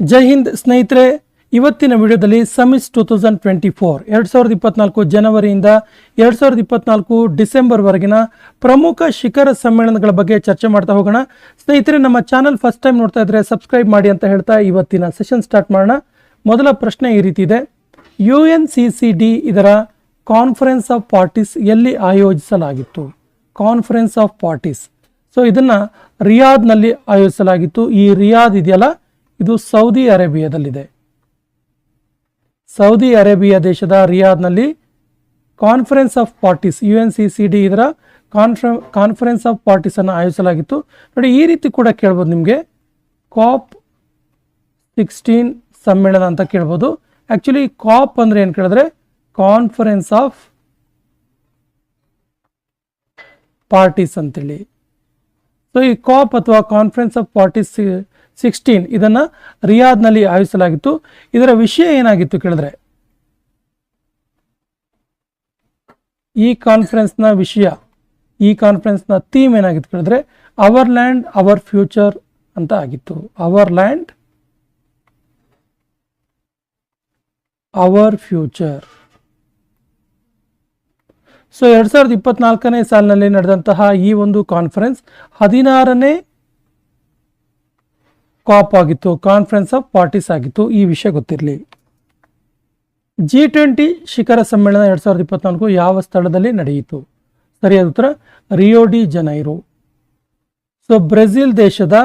ಜೈ ಹಿಂದ್ ಸ್ನೇಹಿತರೆ, ಇವತ್ತಿನ ವಿಡಿಯೋದಲ್ಲಿ summits two thousand twenty four ಎರಡು ಸಾವಿರದ ಇಪ್ಪತ್ನಾಲ್ಕು ಜನವರಿಯಿಂದ ಎರಡು ಸಾವಿರದ ಇಪ್ಪತ್ನಾಲ್ಕು ಡಿಸೆಂಬರ್ವರೆಗಿನ ಪ್ರಮುಖ ಶಿಖರ ಸಮ್ಮೇಳನಗಳ ಬಗ್ಗೆ ಚರ್ಚೆ ಮಾಡ್ತಾ ಹೋಗೋಣ. ಸ್ನೇಹಿತರೆ, ನಮ್ಮ ಚಾನಲ್ ಫಸ್ಟ್ ಟೈಮ್ ನೋಡ್ತಾ ಇದ್ರೆ ಸಬ್ಸ್ಕ್ರೈಬ್ ಮಾಡಿ ಅಂತ ಹೇಳ್ತಾ ಇವತ್ತಿನ ಸೆಷನ್ ಸ್ಟಾರ್ಟ್ ಮಾಡೋಣ. ಮೊದಲ ಪ್ರಶ್ನೆ ಈ ರೀತಿ ಇದೆ. U N C C D ಇದರ ಕಾನ್ಫರೆನ್ಸ್ ಆಫ್ ಪಾರ್ಟೀಸ್ ಎಲ್ಲಿ ಆಯೋಜಿಸಲಾಗಿತ್ತು? ಕಾನ್ಫರೆನ್ಸ್ ಆಫ್ ಪಾರ್ಟೀಸ್ ಸೊ ಇದನ್ನ ರಿಯಾದ್ನಲ್ಲಿ ಆಯೋಜಿಸಲಾಗಿತ್ತು. ಈ ರಿಯಾದ್ ಇದೆಯಲ್ಲ? ಇದು ಸೌದಿ ಅರೇಬಿಯಾದಲ್ಲಿದೆ. ಸೌದಿ ಅರೇಬಿಯಾ ದೇಶದ ರಿಯಾದ್ನಲ್ಲಿ conference of parties U N C C D ಇದರ ಕಾನ್ಫ್ರ, ಕಾನ್ಫರೆನ್ಸ್ ಆಫ್ ಪಾರ್ಟೀಸನ್ನು ಆಯೋಜಿಸಲಾಗಿತ್ತು. ನೋಡಿ, ಈ ರೀತಿ ಕೂಡ ಕೇಳ್ಬೋದು ನಿಮಗೆ. ಕಾಪ್ ಸಿಕ್ಸ್ಟೀನ್ ಸಮ್ಮೇಳನ ಅಂತ ಕೇಳ್ಬೋದು. ಆ್ಯಕ್ಚುಲಿ ಕಾಪ್ ಅಂದರೆ ಏನು ಕೇಳಿದ್ರೆ, ಕಾನ್ಫರೆನ್ಸ್ ಆಫ್ ಪಾರ್ಟೀಸ್ ಅಂತೇಳಿ. ಸೊ, ಈ ಕಾಪ್ ಅಥವಾ ಕಾನ್ಫರೆನ್ಸ್ ಆಫ್ ಪಾರ್ಟೀಸ್ ಸಿಕ್ಸ್ಟೀನ್ ಇದನ್ನು ರಿಯಾದ್ನಲ್ಲಿ ಆಯೋಜಿಸಲಾಗಿತ್ತು. ಇದರ ವಿಷಯ ಏನಾಗಿತ್ತು ಕೇಳಿದ್ರೆ, ಈ ಕಾನ್ಫರೆನ್ಸ್ನ ವಿಷಯ, ಈ ಕಾನ್ಫರೆನ್ಸ್ನ ಥೀಮ್ ಏನಾಗಿತ್ತು ಕೇಳಿದ್ರೆ ಅವರ್ ಲ್ಯಾಂಡ್ ಅವರ್ ಫ್ಯೂಚರ್ ಅಂತ ಆಗಿತ್ತು. Our land our future so ಎರಡು ಸಾವಿರದ ಇಪ್ಪತ್ನಾಲ್ಕನೇ ಸಾಲಿನಲ್ಲಿ ನಡೆದಂತಹ ಈ ಒಂದು ಕಾನ್ಫರೆನ್ಸ್ ಹದಿನಾರನೇ ಕಾಪ್ ಆಗಿತ್ತು ಕಾನ್ಫರೆನ್ಸ್ ಆಫ್ ಪಾರ್ಟೀಸ್ ಆಗಿತ್ತು, ಈ ವಿಷಯ ಗೊತ್ತಿರಲಿ. ಜಿ ಟ್ವೆಂಟಿ ಶಿಖರ ಸಮ್ಮೇಳನ ಎರಡು ಸಾವಿರದ ಇಪ್ಪತ್ನಾಲ್ಕು ಯಾವ ಸ್ಥಳದಲ್ಲಿ ನಡೆಯಿತು? ಸರಿಯಾದ ಉತ್ತರ ರಿಯೋಡಿ ಜನೈರೋ ಸೊ ಬ್ರೆಜಿಲ್ ದೇಶದ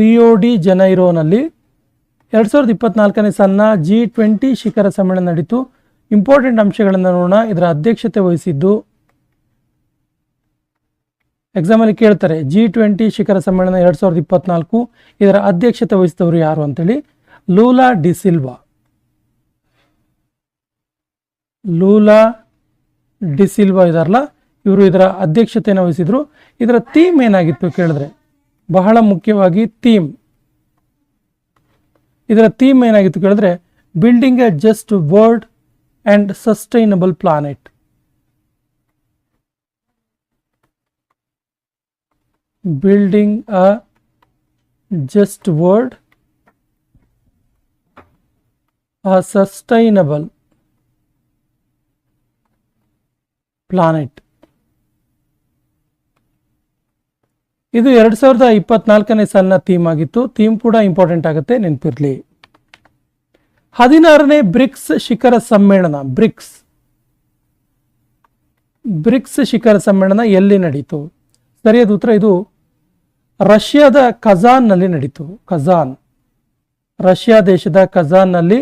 ರಿಯೋಡಿ ಜನೈರೋನಲ್ಲಿ ಎರಡು ಸಾವಿರದ ಇಪ್ಪತ್ನಾಲ್ಕನೇ ಸಾಲಿನ ಜಿ ಟ್ವೆಂಟಿ ಶಿಖರ ಸಮ್ಮೇಳನ ನಡೀತು. ಇಂಪಾರ್ಟೆಂಟ್ ಅಂಶಗಳನ್ನು ನೋಡೋಣ. ಇದರ ಅಧ್ಯಕ್ಷತೆ ವಹಿಸಿದ್ದು ಎಕ್ಸಾಮಲ್ಲಿ ಕೇಳ್ತಾರೆ ಜಿ ಟ್ವೆಂಟಿ ಶಿಖರ ಸಮ್ಮೇಳನ ಎರಡು ಸಾವಿರದ ಇಪ್ಪತ್ನಾಲ್ಕು, ಇದರ ಅಧ್ಯಕ್ಷತೆ ವಹಿಸಿದವರು ಯಾರು ಅಂತೇಳಿ, ಲೂಲಾ ಡಿಸಿಲ್ವಾ ಲೂಲಾ ಡಿಸಿಲ್ವಾ ಇದಾರಲ್ಲ, ಇವರು ಇದರ ಅಧ್ಯಕ್ಷತೆಯನ್ನು ವಹಿಸಿದ್ರು. ಇದರ ಥೀಮ್ ಏನಾಗಿತ್ತು ಕೇಳಿದ್ರೆ, ಬಹಳ ಮುಖ್ಯವಾಗಿ ಥೀಮ್ ಇದರ ಥೀಮ್ ಏನಾಗಿತ್ತು ಕೇಳಿದ್ರೆ building a just world and sustainable planet building a just world a sustainable planet. ಇದು ಎರಡು ಸಾವಿರದ ಇಪ್ಪತ್ನಾಲ್ಕನೇ ಸಾಲಿನ ಥೀಮ್ ಆಗಿತ್ತು. ಥೀಮ್ ಕೂಡ ಇಂಪಾರ್ಟೆಂಟ್ ಆಗುತ್ತೆ, ನೆನಪಿರಲಿ. ಹದಿನಾರನೇ ಬ್ರಿಕ್ಸ್ ಶಿಖರ ಸಮ್ಮೇಳನ, ಬ್ರಿಕ್ಸ್. ಬ್ರಿಕ್ಸ್ ಶಿಖರ ಸಮ್ಮೇಳನ ಎಲ್ಲಿ ನಡೀತು? ಸರಿಯಾದ ಉತ್ತರ ಇದು ರಷ್ಯಾದ ಕಜಾನ್ನಲ್ಲಿ ನಡೀತು. ಕಜಾನ್ ರಷ್ಯಾ ದೇಶದ ಕಜಾನ್ನಲ್ಲಿ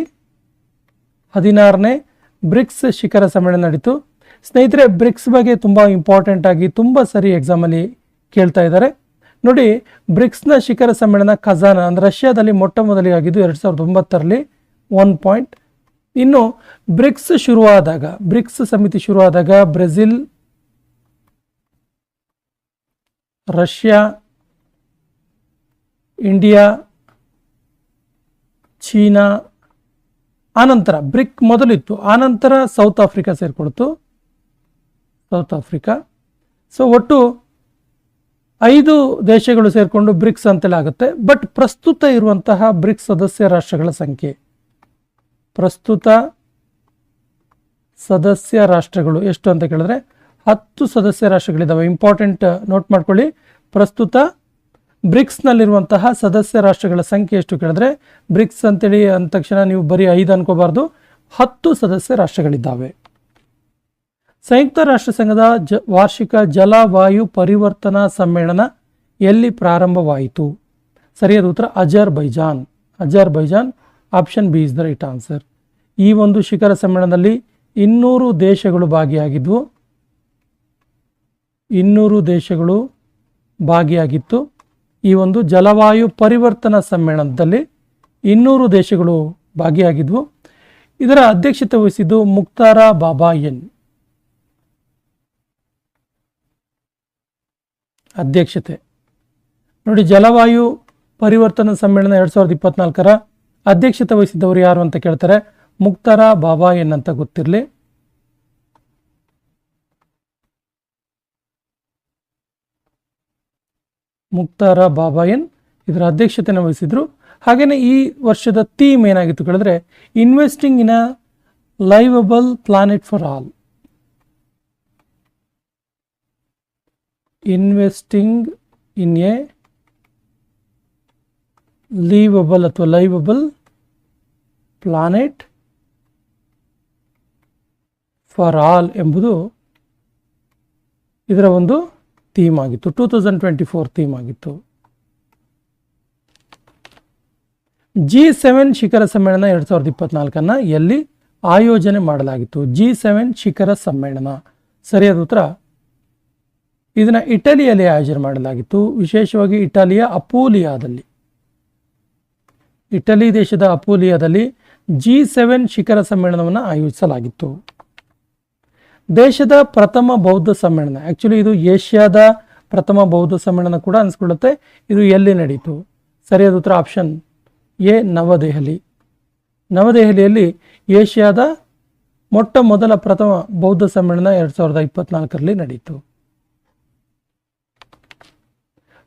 ಹದಿನಾರನೇ ಬ್ರಿಕ್ಸ್ ಶಿಖರ ಸಮ್ಮೇಳನ ನಡೀತು. ಸ್ನೇಹಿತರೆ, ಬ್ರಿಕ್ಸ್ ಬಗ್ಗೆ ತುಂಬ ಇಂಪಾರ್ಟೆಂಟ್ ಆಗಿ ತುಂಬ ಸರಿ ಎಕ್ಸಾಮಲ್ಲಿ ಕೇಳ್ತಾ ಇದ್ದಾರೆ. ನೋಡಿ, ಬ್ರಿಕ್ಸ್ನ ಶಿಖರ ಸಮ್ಮೇಳನ ಖಜಾನ ಅಂದರೆ ರಷ್ಯಾದಲ್ಲಿ ಮೊಟ್ಟ ಮೊದಲಿಗೆ ಆಗಿದ್ದು ಎರಡು ಸಾವಿರದ ಒಂಬತ್ತರಲ್ಲಿ ಒನ್ ಪಾಯಿಂಟ್ ಇನ್ನು ಬ್ರಿಕ್ಸ್ ಶುರುವಾದಾಗ, ಬ್ರಿಕ್ಸ್ ಸಮಿತಿ ಶುರುವಾದಾಗ ಬ್ರೆಜಿಲ್, ರಷ್ಯಾ ಇಂಡಿಯಾ, ಚೀನಾ, ಆನಂತರ ಬ್ರಿಕ್ ಮೊದಲಿತ್ತು. ಆನಂತರ ಸೌತ್ ಆಫ್ರಿಕಾ ಸೇರಿಕೊಡ್ತು ಸೌತ್ ಆಫ್ರಿಕಾ. ಸೊ ಒಟ್ಟು ಐದು ದೇಶಗಳು ಸೇರಿಕೊಂಡು ಬ್ರಿಕ್ಸ್ ಅಂತೆಲ್ಲ ಆಗುತ್ತೆ. ಬಟ್ ಪ್ರಸ್ತುತ ಇರುವಂತಹ ಬ್ರಿಕ್ಸ್ ಸದಸ್ಯ ರಾಷ್ಟ್ರಗಳ ಸಂಖ್ಯೆ. ಪ್ರಸ್ತುತ ಸದಸ್ಯ ರಾಷ್ಟ್ರಗಳು ಎಷ್ಟು ಅಂತ ಕೇಳಿದ್ರೆ ಹತ್ತು ಸದಸ್ಯ ರಾಷ್ಟ್ರಗಳಿದ್ದಾವೆ ಇಂಪಾರ್ಟೆಂಟ್ ನೋಟ್ ಮಾಡ್ಕೊಳ್ಳಿ. ಪ್ರಸ್ತುತ ಬ್ರಿಕ್ಸ್ನಲ್ಲಿರುವಂತಹ ಸದಸ್ಯ ರಾಷ್ಟ್ರಗಳ ಸಂಖ್ಯೆ ಎಷ್ಟು ಕೇಳಿದ್ರೆ, ಬ್ರಿಕ್ಸ್ ಅಂತೇಳಿ ಅಂದ ತಕ್ಷಣ ನೀವು ಬರೀ ಐದು ಅನ್ಕೋಬಾರ್ದು. ಹತ್ತು ಸದಸ್ಯ ರಾಷ್ಟ್ರಗಳಿದ್ದಾವೆ. ಸಂಯುಕ್ತ ರಾಷ್ಟ್ರ ಸಂಘದ ಜ, ವಾರ್ಷಿಕ ಜಲವಾಯು ಪರಿವರ್ತನಾ ಸಮ್ಮೇಳನ ಎಲ್ಲಿ ಪ್ರಾರಂಭವಾಯಿತು? ಸರಿಯಾದ ಉತ್ತರ Azerbaijan Azerbaijan option B is the right answer. ಈ ಒಂದು ಶಿಖರ ಸಮ್ಮೇಳನದಲ್ಲಿ ಇನ್ನೂರು ದೇಶಗಳು ಭಾಗಿಯಾಗಿದ್ವು. ಇನ್ನೂರು ದೇಶಗಳು ಭಾಗಿಯಾಗಿತ್ತು. ಈ ಒಂದು ಜಲವಾಯು ಪರಿವರ್ತನಾ ಸಮ್ಮೇಳನದಲ್ಲಿ ಇನ್ನೂರು ದೇಶಗಳು ಭಾಗಿಯಾಗಿದ್ವು. ಇದರ ಅಧ್ಯಕ್ಷತೆ ವಹಿಸಿದ್ದು ಮುಕ್ತಾರ ಬಾಬಾ ಎನ್. ಅಧ್ಯಕ್ಷತೆ. ನೋಡಿ, ಜಲವಾಯು ಪರಿವರ್ತನಾ ಸಮ್ಮೇಳನ ಎರಡ್ ಸಾವಿರದ ಇಪ್ಪತ್ನಾಲ್ಕರ ಅಧ್ಯಕ್ಷತೆ ವಹಿಸಿದ್ದವರು ಯಾರು ಅಂತ ಕೇಳ್ತಾರೆ. ಮುಕ್ತಾರ ಬಾಬಾ ಎನ್ ಅಂತ ಗೊತ್ತಿರಲಿ. ಮುಕ್ತಾರ ಬಾಬಾಯನ್ ಇದರ ಅಧ್ಯಕ್ಷತೆಯನ್ನು ವಹಿಸಿದ್ರು. ಹಾಗೆಯೇ ಈ ವರ್ಷದ ಥೀಮ್ ಏನಾಗಿತ್ತು ಕೇಳಿದ್ರೆ, investing in a liveable planet for all. Investing in a liveable ಅಥವಾ ಲೈವಬಲ್ ಪ್ಲಾನೆಟ್ ಫಾರ್ ಆಲ್ ಎಂಬುದು ಇದರ ಒಂದು ಥೀಮ್ ಆಗಿತ್ತು. Two thousand twenty four theme ಆಗಿತ್ತು. ಜಿ ಸೆವೆನ್ ಶಿಖರ ಸಮ್ಮೇಳನ ಎರಡು ಸಾವಿರದ ಇಪ್ಪತ್ನಾಲ್ಕನ್ನು ಎಲ್ಲಿ ಆಯೋಜನೆ ಮಾಡಲಾಗಿತ್ತು? ಜಿ ಸೆವೆನ್ ಶಿಖರ ಸಮ್ಮೇಳನ. ಸರಿಯಾದ ಉತ್ತರ? ಇದನ್ನು ಇಟಲಿಯಲ್ಲಿ ಆಯೋಜನೆ ಮಾಡಲಾಗಿತ್ತು. ವಿಶೇಷವಾಗಿ ಇಟಲಿಯ ಅಪೋಲಿಯಾದಲ್ಲಿ. ಇಟಲಿ ದೇಶದ ಅಪೋಲಿಯಾದಲ್ಲಿ ಜಿ ಸೆವೆನ್ ಶಿಖರ ಸಮ್ಮೇಳನವನ್ನು ಆಯೋಜಿಸಲಾಗಿತ್ತು. ದೇಶದ ಪ್ರಥಮ ಬೌದ್ಧ ಸಮ್ಮೇಳನ. ಆ್ಯಕ್ಚುಲಿ ಇದು ಏಷ್ಯಾದ ಪ್ರಥಮ ಬೌದ್ಧ ಸಮ್ಮೇಳನ ಕೂಡ ಅನಿಸ್ಕೊಳ್ಳುತ್ತೆ. ಇದು ಎಲ್ಲಿ ನಡೀತು? ಸರಿಯಾದ ಉತ್ತರ ಆಪ್ಷನ್ ಎ, ನವದೆಹಲಿ. ನವದೆಹಲಿಯಲ್ಲಿ ಏಷ್ಯಾದ ಮೊಟ್ಟ ಮೊದಲ ಪ್ರಥಮ ಬೌದ್ಧ ಸಮ್ಮೇಳನ ಎರಡು ಸಾವಿರದ ಇಪ್ಪತ್ನಾಲ್ಕರಲ್ಲಿ ನಡೀತು.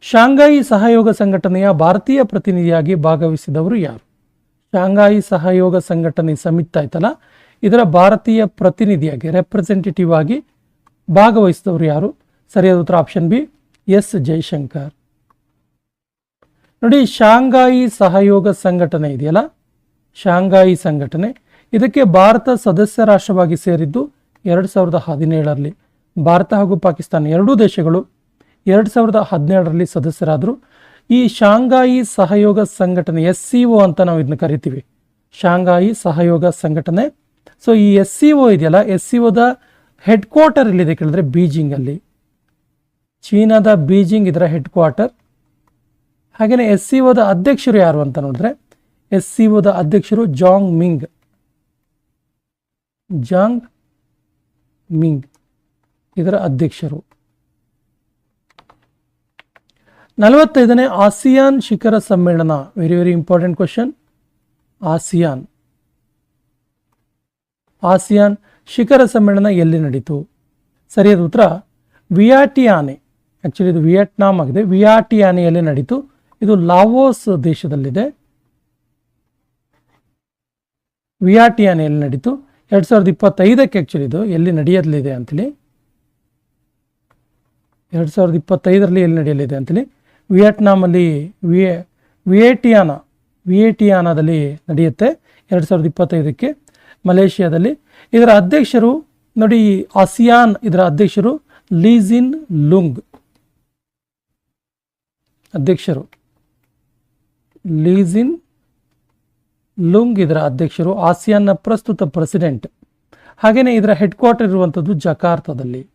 ಶಾಂಘಾಯಿ ಸಹಯೋಗ ಸಂಘಟನೆಯ ಭಾರತೀಯ ಪ್ರತಿನಿಧಿಯಾಗಿ ಭಾಗವಹಿಸಿದವರು ಯಾರು? ಶಾಂಘಾಯಿ ಸಹಯೋಗ ಸಂಘಟನೆ ಸಮಿತ್ ಆಯ್ತಲ್ಲ? ಇದರ ಭಾರತೀಯ ಪ್ರತಿನಿಧಿಯಾಗಿ ರೆಪ್ರೆಸೆಂಟೇಟಿವ್ ಆಗಿ ಭಾಗವಹಿಸಿದವರು ಯಾರು? ಸರಿಯಾದ ಉತ್ತರ ಆಪ್ಷನ್ ಬಿ ಎಸ್ ಜೈಶಂಕರ್. ನೋಡಿ, ಶಾಂಘಾಯಿ ಸಹಯೋಗ ಸಂಘಟನೆ ಇದೆಯಲ್ಲ? ಶಾಂಘಾಯಿ ಸಂಘಟನೆ. ಇದಕ್ಕೆ ಭಾರತ ಸದಸ್ಯ ರಾಷ್ಟ್ರವಾಗಿ ಸೇರಿದ್ದು ಎರಡು ಸಾವಿರದ ಹದಿನೇಳರಲ್ಲಿ. ಭಾರತ ಹಾಗೂ ಪಾಕಿಸ್ತಾನ ಎರಡೂ ದೇಶಗಳು ಎರಡು ಸಾವಿರದ ಹದಿನೇಳರಲ್ಲಿ ಸದಸ್ಯರಾದರು. ಈ ಶಾಂಘಾಯಿ ಸಹಯೋಗ ಸಂಘಟನೆ ಎಸ್ ಸಿ ಒ ಅಂತ ನಾವು ಇದನ್ನು ಕರಿತೀವಿ. ಶಾಂಘಾಯಿ ಸಹಯೋಗ ಸಂಘಟನೆ. ಸೊ ಈ ಎಸ್ ಸಿ ಒ ಇದೆಯಲ್ಲ ಎಸ್ ಸಿ ಒದ ಹೆಡ್ ಕ್ವಾರ್ಟರ್ ಎಲ್ಲಿದೆ ಕೇಳಿದ್ರೆ ಬೀಜಿಂಗಲ್ಲಿ. ಚೀನಾದ ಬೀಜಿಂಗ್ ಇದರ ಹೆಡ್ ಕ್ವಾರ್ಟರ್ ಹಾಗೆಯೇ ಎಸ್ ಸಿ ಒದ ಅಧ್ಯಕ್ಷರು ಯಾರು ಅಂತ ನೋಡಿದ್ರೆ ಎಸ್ ಸಿ ಒದ ಅಧ್ಯಕ್ಷರು ಜಾಂಗ್ ಮಿಂಗ್ ಜಾಂಗ್ ಮಿಂಗ್ ಇದರ ಅಧ್ಯಕ್ಷರು. ನಲವತ್ತೈದನೇ ಆಸಿಯಾನ್ ಶಿಖರ ಸಮ್ಮೇಳನ very very important question ASEAN. ASEAN ಶಿಖರ ಸಮ್ಮೇಳನ ಎಲ್ಲಿ ನಡೀತು? ಸರಿಯಾದ ಉತ್ತರ. ವಿಯಾಟಿಯಾನೆ. ಆ್ಯಕ್ಚುಲಿ ಇದು ವಿಯಟ್ನಾಂ ಆಗಿದೆ. ವಿಯಾಟಿಯಾನೆಯಲ್ಲಿ ನಡೀತು. ಇದು ಲಾವೋಸ್ ದೇಶದಲ್ಲಿದೆ. ವಿಯಾಟಿಯಾನೆಯಲ್ಲಿ ನಡೀತು. ಎರಡು ಸಾವಿರದ ಇಪ್ಪತ್ತೈದಕ್ಕೆ ಆ್ಯಕ್ಚುಲಿ ಇದು ಎಲ್ಲಿ ನಡೆಯಲಿದೆ ಅಂತೇಳಿ. ಎರಡು ಸಾವಿರದ ಇಪ್ಪತ್ತೈದರಲ್ಲಿ ಎಲ್ಲಿ ನಡೆಯಲಿದೆ ಅಂತೇಳಿ. ವಿಯಟ್ನಾಮಲ್ಲಿ ವಿಯೆ ವಿಯೇಟಿಯಾನ ವಿಯೇಟಿಯಾನದಲ್ಲಿ ನಡೆಯುತ್ತೆ. ಎರಡು ಸಾವಿರದ ಇಪ್ಪತ್ತೈದಕ್ಕೆ ಮಲೇಷಿಯಾದಲ್ಲಿ. ಇದರ ಅಧ್ಯಕ್ಷರು ನೋಡಿ ಆಸಿಯಾನ್, ಇದರ ಅಧ್ಯಕ್ಷರು ಲೀಜಿನ್ ಲುಂಗ್. ಅಧ್ಯಕ್ಷರು ಲೀಜಿನ್ ಲುಂಗ್, ಇದರ ಅಧ್ಯಕ್ಷರು ಆಸಿಯಾನ್ನ ಪ್ರಸ್ತುತ ಪ್ರೆಸಿಡೆಂಟ್. ಹಾಗೆಯೇ ಇದರ ಹೆಡ್ ಕ್ವಾರ್ಟರ್ ಇರುವಂಥದ್ದು ಜಕಾರ್ತದಲ್ಲಿ.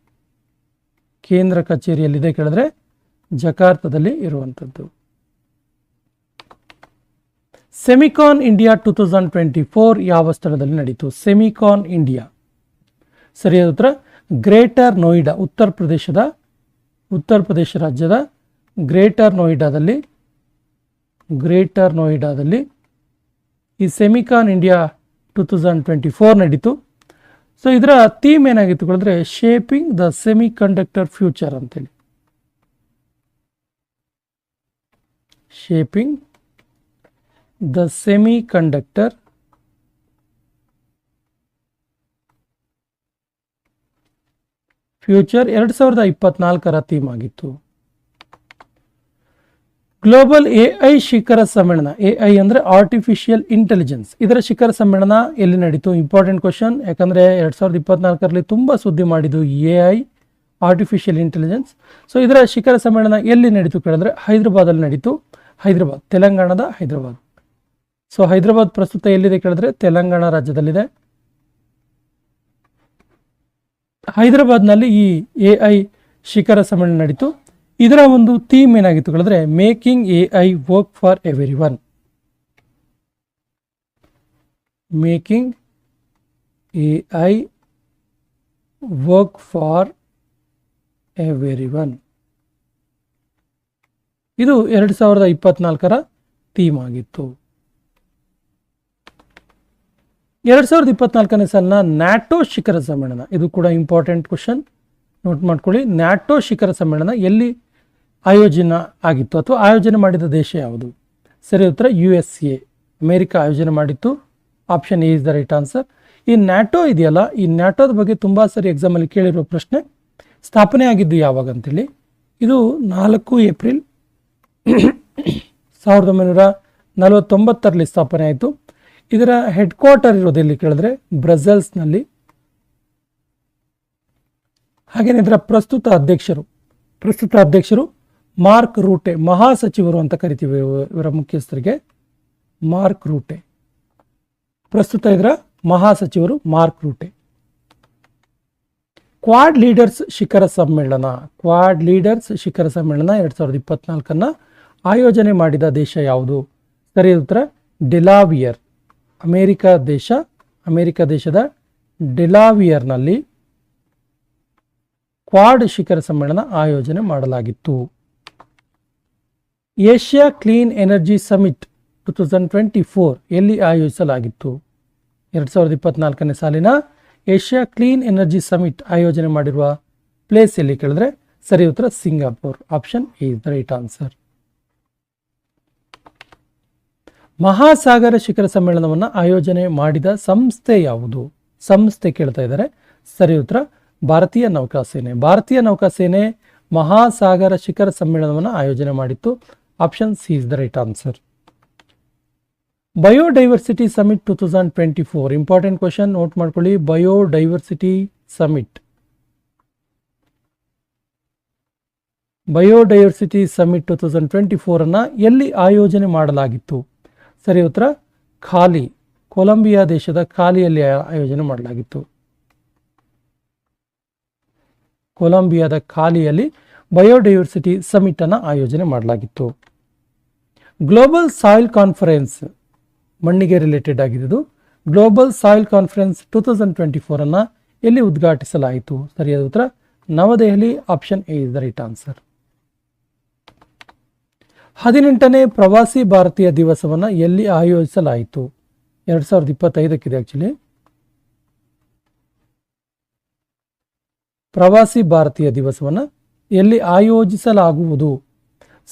ಕೇಂದ್ರ ಕಚೇರಿಯಲ್ಲಿದೆ ಕೇಳಿದ್ರೆ ಜಕಾರ್ತದಲ್ಲಿ ಇರುವಂಥದ್ದು. Semicon India two thousand twenty four ಯಾವ ಸ್ಥಳದಲ್ಲಿ ನಡೀತು? Semicon India. ಸರಿಯಾದ ಉತ್ತರ, ಗ್ರೇಟರ್ ನೋಯ್ಡಾ, ಉತ್ತರ ಪ್ರದೇಶದ, ಉತ್ತರ ಪ್ರದೇಶ ರಾಜ್ಯದ ಗ್ರೇಟರ್ ನೋಯ್ಡಾದಲ್ಲಿ ಗ್ರೇಟರ್ ನೋಯ್ಡಾದಲ್ಲಿ ಈ Semicon India two thousand twenty four ನಡೀತು. ಸೊ ಇದರ ಥೀಮ್ ಏನಾಗಿತ್ತು ಕೇಳಿದ್ರೆ shaping the semiconductor future ಅಂತೇಳಿ. ಶೇಪಿಂಗ್ ದ semiconductor ಫ್ಯೂಚರ್ ಎರಡು ಸಾವಿರದ ಇಪ್ಪತ್ನಾಲ್ಕರ ಥೀಮ್ ಆಗಿತ್ತು. ಗ್ಲೋಬಲ್ ಎ ಐ ಶಿಖರ ಸಮ್ಮೇಳನ ಎ ಐ ಅಂದರೆ ಆರ್ಟಿಫಿಷಿಯಲ್ ಇಂಟೆಲಿಜೆನ್ಸ್ ಇದರ ಶಿಖರ ಸಮ್ಮೇಳನ ಎಲ್ಲಿ ನಡೀತು? ಇಂಪಾರ್ಟೆಂಟ್ ಕ್ವಶನ್ ಯಾಕಂದರೆ ಎರಡು ಸಾವಿರದ ಇಪ್ಪತ್ನಾಲ್ಕರಲ್ಲಿ ತುಂಬ ಸುದ್ದಿ ಮಾಡಿದ್ದು A I artificial intelligence so ಇದರ ಶಿಖರ ಸಮ್ಮೇಳನ ಎಲ್ಲಿ ನಡೀತು ಕೇಳಿದ್ರೆ ಹೈದರಾಬಾದಲ್ಲಿ ನಡೀತು. ಹೈದರಾಬಾದ್, ತೆಲಂಗಾಣದ ಹೈದರಾಬಾದ್. ಸೊ ಹೈದರಾಬಾದ್ ಪ್ರಸ್ತುತ ಎಲ್ಲಿದೆ ಕೇಳಿದ್ರೆ ತೆಲಂಗಾಣ ರಾಜ್ಯದಲ್ಲಿದೆ. ಹೈದರಾಬಾದ್ನಲ್ಲಿ ಈ ಎ ಐ ಶಿಖರ ಸಮ್ಮೇಳನ ನಡೀತು. ಇದರ ಒಂದು ಥೀಮ್ ಏನಾಗಿತ್ತು ಕೇಳಿದ್ರೆ, making A I work for everyone making A I work for everyone ಇದು ಎರಡು ಸಾವಿರದ ಇಪ್ಪತ್ನಾಲ್ಕರ ಥೀಮ್ ಆಗಿತ್ತು. ಎರಡು ಸಾವಿರದ ಇಪ್ಪತ್ನಾಲ್ಕನೇ ಸಾಲಿನ ನ್ಯಾಟೋ ಶಿಖರ ಸಮ್ಮೇಳನ. ಇದು ಕೂಡ ಇಂಪಾರ್ಟೆಂಟ್ ಕ್ವಶನ್ ನೋಟ್ ಮಾಡ್ಕೊಳ್ಳಿ, ನ್ಯಾಟೋ ಶಿಖರ ಸಮ್ಮೇಳನ ಎಲ್ಲಿ ಆಯೋಜನೆ ಆಗಿತ್ತು ಅಥವಾ ಆಯೋಜನೆ ಮಾಡಿದ ದೇಶ ಯಾವುದು? ಸರಿ, ಉತ್ತರ ಯು ಎಸ್ ಎ ಅಮೇರಿಕ ಆಯೋಜನೆ ಮಾಡಿತ್ತು. Option A is the right answer ಈ ನ್ಯಾಟೋ ಇದೆಯಲ್ಲ, ಈ ನ್ಯಾಟೋದ ಬಗ್ಗೆ ತುಂಬ ಸರಿ ಎಕ್ಸಾಮಲ್ಲಿ ಕೇಳಿರುವ ಪ್ರಶ್ನೆ ಸ್ಥಾಪನೆ ಆಗಿದ್ದು ಯಾವಾಗ ಅಂತೇಳಿ. ಇದು ನಾಲ್ಕು ಏಪ್ರಿಲ್ ಸಾವಿರದ ಒಂಬೈನೂರ ನಲವತ್ತೊಂಬತ್ತರಲ್ಲಿ ಸ್ಥಾಪನೆ ಆಯಿತು. ಇದರ ಹೆಡ್ ಕ್ವಾರ್ಟರ್ ಇರೋದು ಎಲ್ಲಿ ಕೇಳಿದ್ರೆ ಬ್ರಸೆಲ್ಸ್ನಲ್ಲಿ ಹಾಗೇನೆ ಇದರ ಪ್ರಸ್ತುತ ಅಧ್ಯಕ್ಷರು ಪ್ರಸ್ತುತ ಅಧ್ಯಕ್ಷರು ಮಾರ್ಕ್ ರೂಟೆ ಮಹಾಸಚಿವರು ಅಂತ ಕರಿತೀವಿ ಇವ- ಇವರ ಮುಖ್ಯಸ್ಥರಿಗೆ. Mark Rutte. ಪ್ರಸ್ತುತ ಇದರ ಮಹಾಸಚಿವರು ಮಾರ್ಕ್ ರೂಟೆ. ಕ್ವಾಡ್ ಲೀಡರ್ಸ್ ಶಿಖರ ಸಮ್ಮೇಳನ, ಕ್ವಾಡ್ ಲೀಡರ್ಸ್ ಶಿಖರ ಸಮ್ಮೇಳನ ಎರಡ್ ಸಾವಿರದ ಇಪ್ಪತ್ನಾಲ್ಕನ್ನ ಆಯೋಜನೆ ಮಾಡಿದ ದೇಶ ಯಾವುದು? ಸರಿ ಉತ್ತರ ಡೆಲಾವಿಯರ್. ಅಮೇರಿಕ ದೇಶ, ಅಮೇರಿಕ ದೇಶದ ಡೆಲಾವಿಯರ್ನಲ್ಲಿ ಕ್ವಾಡ್ ಶಿಖರ ಸಮ್ಮೇಳನ ಆಯೋಜನೆ ಮಾಡಲಾಗಿತ್ತು. Asia clean energy summit two thousand twenty four ಎಲ್ಲಿ ಆಯೋಜಿಸಲಾಗಿತ್ತು? ಎರಡು ಸಾವಿರದ ಇಪ್ಪತ್ನಾಲ್ಕನೇ ಸಾಲಿನ ಏಷ್ಯಾ ಕ್ಲೀನ್ ಎನರ್ಜಿ ಸಮಿಟ್ ಆಯೋಜನೆ ಮಾಡಿರುವ ಪ್ಲೇಸ್ ಎಲ್ಲಿ ಕೇಳಿದ್ರೆ ಸರಿ ಉತ್ತರ Singapore. Option is the right answer. ಮಹಾಸಾಗರ ಶಿಖರ ಸಮ್ಮೇಳನವನ್ನು ಆಯೋಜನೆ ಮಾಡಿದ ಸಂಸ್ಥೆ ಯಾವುದು? ಸಂಸ್ಥೆ ಕೇಳ್ತಾ ಇದ್ದಾರೆ. ಸರಿ, ಉತ್ತರ. ಭಾರತೀಯ ನೌಕಾಸೇನೆ ಭಾರತೀಯ ನೌಕಾಸೇನೆ ಮಹಾಸಾಗರ ಶಿಖರ ಸಮ್ಮೇಳನವನ್ನು ಆಯೋಜನೆ ಮಾಡಿತ್ತು. Option C is the right answer. Biodiversity summit two thousand twenty four. Important question, note ಮಾಡ್ಕೊಳ್ಳಿ. Biodiversity summit. Biodiversity summit two thousand twenty ಫೋರನ್ನು ಎಲ್ಲಿ ಆಯೋಜನೆ ಮಾಡಲಾಗಿತ್ತು? ಸರಿ, ಉತ್ತರ. ಖಾಲಿ. ಕೊಲಂಬಿಯಾ ದೇಶದ ಖಾಲಿಯಲ್ಲಿ ಆಯೋಜನೆ ಮಾಡಲಾಗಿತ್ತು. ಕೊಲಂಬಿಯಾದ ಖಾಲಿಯಲ್ಲಿ ಬಯೋಡೈವರ್ಸಿಟಿ ಸಮಿಟ್ ಅನ್ನು ಆಯೋಜನೆ ಮಾಡಲಾಗಿತ್ತು. ಗ್ಲೋಬಲ್ ಸಾಯಿಲ್ ಕಾನ್ಫರೆನ್ಸ್, ಮಣ್ಣಿಗೆ ರಿಲೇಟೆಡ್ ಆಗಿದ್ದು, global soil conference two thousand twenty ಫೋರನ್ನು ಎಲ್ಲಿ ಉದ್ಘಾಟಿಸಲಾಯಿತು? ಸರಿಯಾದ ಉತ್ತರ, Navadehali, option A is the right answer. ಹದಿನೆಂಟನೇ ಪ್ರವಾಸಿ ಭಾರತೀಯ ದಿವಸವನ್ನು ಎಲ್ಲಿ ಆಯೋಜಿಸಲಾಯಿತು? ಎರಡು ಸಾವಿರದ ಇಪ್ಪತ್ತೈದಕ್ಕಿದೆ ಆ್ಯಕ್ಚುಲಿ ಪ್ರವಾಸಿ ಭಾರತೀಯ ದಿವಸವನ್ನು ಎಲ್ಲಿ ಆಯೋಜಿಸಲಾಗುವುದು?